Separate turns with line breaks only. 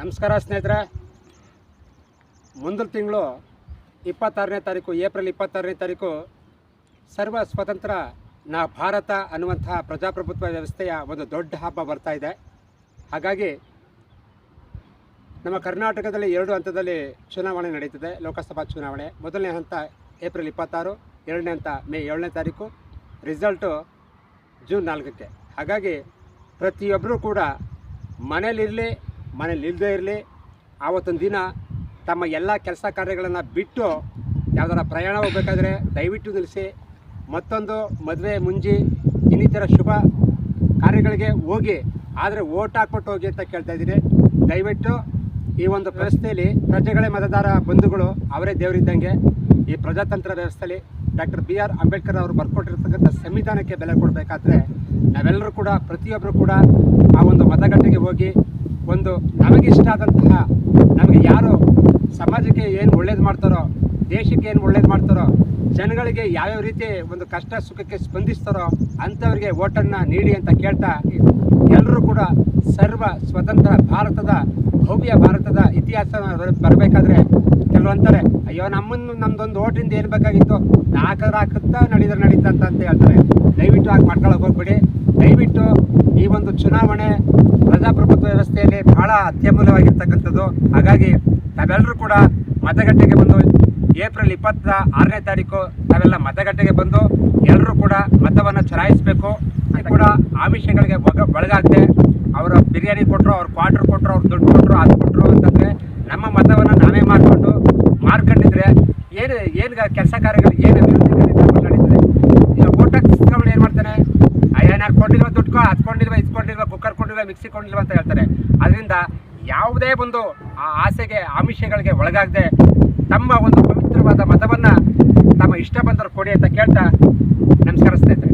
ನಮಸ್ಕಾರ ಸ್ನೇಹಿತರೆ. ಮುಂದಿನ ತಿಂಗಳು ಇಪ್ಪತ್ತಾರನೇ ತಾರೀಕು, ಏಪ್ರಿಲ್ ಇಪ್ಪತ್ತಾರನೇ ತಾರೀಕು ಸರ್ವ ಸ್ವತಂತ್ರ ನಾ ಭಾರತ ಅನ್ನುವಂತಹ ಪ್ರಜಾಪ್ರಭುತ್ವ ವ್ಯವಸ್ಥೆಯ ಒಂದು ದೊಡ್ಡ ಹಬ್ಬ ಬರ್ತಾ ಇದೆ. ಹಾಗಾಗಿ ನಮ್ಮ ಕರ್ನಾಟಕದಲ್ಲಿ ಎರಡು ಹಂತದಲ್ಲಿ ಚುನಾವಣೆ ನಡೀತಿದೆ, ಲೋಕಸಭಾ ಚುನಾವಣೆ. ಮೊದಲನೇ ಹಂತ ಏಪ್ರಿಲ್ ಇಪ್ಪತ್ತಾರು, ಎರಡನೇ ಹಂತ ಮೇ ಏಳನೇ ತಾರೀಕು ರಿಸಲ್ಟು ಜೂನ್ ನಾಲ್ಕಕ್ಕೆ. ಹಾಗಾಗಿ ಪ್ರತಿಯೊಬ್ಬರೂ ಕೂಡ ಮನೇಲಿರಲಿ ಮನೇಲಿ ಇಲ್ಲದೇ ಇರಲಿ, ಆವತ್ತೊಂದು ದಿನ ತಮ್ಮ ಎಲ್ಲ ಕೆಲಸ ಕಾರ್ಯಗಳನ್ನು ಬಿಟ್ಟು ಯಾವ್ದಾರ ಪ್ರಯಾಣ ಹೋಗಬೇಕಾದ್ರೆ ದಯವಿಟ್ಟು ನಿಲ್ಲಿಸಿ. ಮತ್ತೊಂದು ಮದುವೆ ಮುಂಜಿ ಇನ್ನಿತರ ಶುಭ ಕಾರ್ಯಗಳಿಗೆ ಹೋಗಿ, ಆದರೆ ಓಟ್ ಹಾಕ್ಬಿಟ್ಟು ಹೋಗಿ ಅಂತ ಕೇಳ್ತಾ ಇದ್ದೀನಿ. ದಯವಿಟ್ಟು ಈ ಒಂದು ವ್ಯವಸ್ಥೆಯಲ್ಲಿ ಪ್ರಜೆಗಳೇ ಮತದಾರ ಬಂಧುಗಳು, ಅವರೇ ದೇವರಿದ್ದಂಗೆ ಈ ಪ್ರಜಾತಂತ್ರ ವ್ಯವಸ್ಥೆಯಲ್ಲಿ ಡಾಕ್ಟರ್ ಬಿ ಆರ್ ಅಂಬೇಡ್ಕರ್ ಅವರು ಬರ್ಕೊಟ್ಟಿರ್ತಕ್ಕಂಥ ಸಂವಿಧಾನಕ್ಕೆ ಬೆಲೆ ಕೊಡಬೇಕಾದ್ರೆ ನಾವೆಲ್ಲರೂ ಕೂಡ, ಪ್ರತಿಯೊಬ್ಬರು ಕೂಡ ಆ ಒಂದು ಮತಗಟ್ಟೆಗೆ ಹೋಗಿ ಒಂದು ನಮಗಿಷ್ಟ ಆದಂತಹ ನಮಗೆ ಯಾರು ಸಮಾಜಕ್ಕೆ ಏನು ಒಳ್ಳೇದು ಮಾಡ್ತಾರೋ, ದೇಶಕ್ಕೆ ಏನು ಒಳ್ಳೇದು ಮಾಡ್ತಾರೋ, ಜನಗಳಿಗೆ ಯಾವ್ಯಾವ ರೀತಿ ಒಂದು ಕಷ್ಟ ಸುಖಕ್ಕೆ ಸ್ಪಂದಿಸ್ತಾರೋ ಅಂಥವ್ರಿಗೆ ಓಟನ್ನು ನೀಡಿ ಅಂತ ಕೇಳ್ತಾ ಎಲ್ಲರೂ ಕೂಡ ಸರ್ವ ಸ್ವತಂತ್ರ ಭಾರತದ, ಭವ್ಯ ಭಾರತದ ಇತಿಹಾಸ ಬರಬೇಕಾದ್ರೆ ಕೆಲವರು ಅಂತಾರೆ, ಅಯ್ಯೋ, ನಮ್ಮನ್ನು ನಮ್ದೊಂದು ಓಟಿಂದ ಏನು ಬೇಕಾಗಿತ್ತು? ನಾಲ್ಕರ ಹಾಕುತ್ತಾ ನಡೀದ್ರೆ ನಡೀತಾ ಅಂತ ಅಂತ ಹೇಳ್ತಾರೆ. ದಯವಿಟ್ಟು ಹಾಕಿ ಮಾಡ್ಕೊಳ್ಳೋಕೆ ಹೋಗ್ಬೇಡಿ. ದಯವಿಟ್ಟು ಈ ಒಂದು ಚುನಾವಣೆ ಪ್ರಜಾಪ್ರಭುತ್ವ ವ್ಯವಸ್ಥೆಯಲ್ಲಿ ಬಹಳ ಅತ್ಯಮೂಲ್ಯವಾಗಿರ್ತಕ್ಕಂಥದ್ದು. ಹಾಗಾಗಿ ತಾವೆಲ್ಲರೂ ಕೂಡ ಮತಗಟ್ಟೆಗೆ ಬಂದು ಏಪ್ರಿಲ್ ಇಪ್ಪತ್ತ ಆರನೇ ತಾರೀಕು ತಾವೆಲ್ಲ ಮತಗಟ್ಟೆಗೆ ಬಂದು ಎಲ್ಲರೂ ಕೂಡ ಮತವನ್ನು ಚಲಾಯಿಸಬೇಕು. ಕೂಡ ಆಮಿಷಗಳಿಗೆ ಒಗ, ಒಳಗಾಗದೆ ಅವರ ಬಿರಿಯಾನಿ ಕೊಟ್ಟರು ಅವ್ರ ಕ್ವಾರ್ಟರ್ ಕೊಟ್ಟರು ಅವ್ರು ದುಡ್ಡು ಕೊಟ್ಟರು ಅದು ಕೊಟ್ಟರು ಅಂತಂದರೆ ನಮ್ಮ ಮತವನ್ನು ನಾವೇ ಮಾಡಿಕೊಂಡು ಮಾರ್ಕೊಂಡಿದ್ರೆ ಏನು ಏನು ಕೆಲಸ ಕಾರ್ಯಗಳು ಏನು ಅಭಿವೃದ್ಧಿ ನಡೀತದೆ ಈಗ ಓಟ್ ಹಾಕ್ಸ್ಕೊಂಡು ಏನು ಮಾಡ್ತಾನೆ ಅಯ್ಯ ನಾನು ಕೊಟ್ಟಿಲ್ವ ದುಡ್ಡು ಕೊ ಅದು ಕೊಂಡಿಲ್ವ ಇದು ಕೊಂಡಿಲ್ವ ಕುಕ್ಕರ್ ಕೊಂಡಿಲ್ವ ಮಿಕ್ಸಿ ಕೊಂಡಿಲ್ವ ಅಂತ ಹೇಳ್ತಾರೆ. ಅದರಿಂದ ಯಾವುದೇ ಒಂದು ಆ ಆಸೆಗೆ, ಆಮಿಷಗಳಿಗೆ ಒಳಗಾಗದೆ ತಮ್ಮ ಒಂದು ಪವಿತ್ರವಾದ ಮತವನ್ನು ತಮ್ಮ ಇಷ್ಟ ಬಂದವರು ಕೊಡಿ ಅಂತ ಕೇಳ್ತಾ ನಮಸ್ಕಾರ ಸ್ನೇಹಿತರೆ.